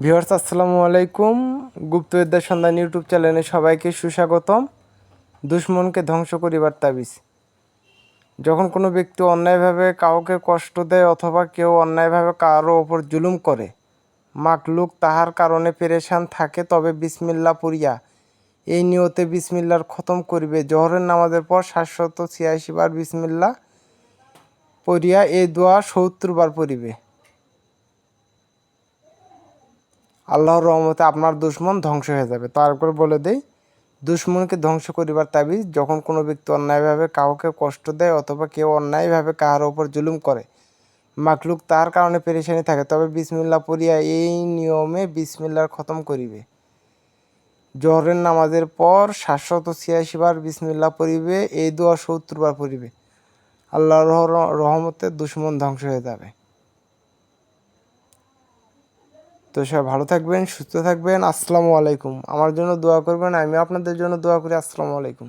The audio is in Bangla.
ভিউয়ার্স, আসসালামু আলাইকুম। গুপ্তবিদ্যা সন্ধান ইউটিউব চ্যানেলে সবাইকে সুস্বাগতম। দুশ্মনকে ধ্বংস করিবার তাবিজ। যখন কোনো ব্যক্তি অন্যায়ভাবে কাউকে কষ্ট দেয় অথবা কেউ অন্যায়ভাবে কারও ওপর জুলুম করে, মাকলুক তাহার কারণে পেরেশান থাকে, তবে বিসমিল্লা পড়িয়া এই নিয়তে বিসমিল্লার খতম করিবে। জহরের নামাজের পর সাতশত ছিয়াশি বার বিসমিল্লা পড়িয়া এই দোয়া সত্তর বার পড়িবে। আল্লাহর রহমতে আপনার দুশ্মন ধ্বংস হয়ে যাবে। তারপর বলে দেই, দুশ্মনকে ধ্বংস করিবার তাবিজ যখন কোনো ব্যক্তি অন্যায়ভাবে কাউকে কষ্ট দেয় অথবা কেউ অন্যায়ভাবে কাহার ওপর জুলুম করে, মাকলুক তার কারণে পেরেশানি থাকে, তবে বিসমিল্লা পড়িয়া এই নিয়মে বিসমিল্লার খতম করিবে। জহরের নামাজের পর সাতশত ছিয়াশি বার বিসমিল্লা পড়িবে, এই দোয়া সত্তর বার পড়িবে। আল্লাহর রহমতে দুশ্মন ধ্বংস হয়ে যাবে। তো সবাই ভালো থাকবেন, সুস্থ থাকবেন। আসসালামু আলাইকুম। আমার জন্য দোয়া করবেন আমি আপনাদের জন্য দোয়া করি। আসসালামু আলাইকুম।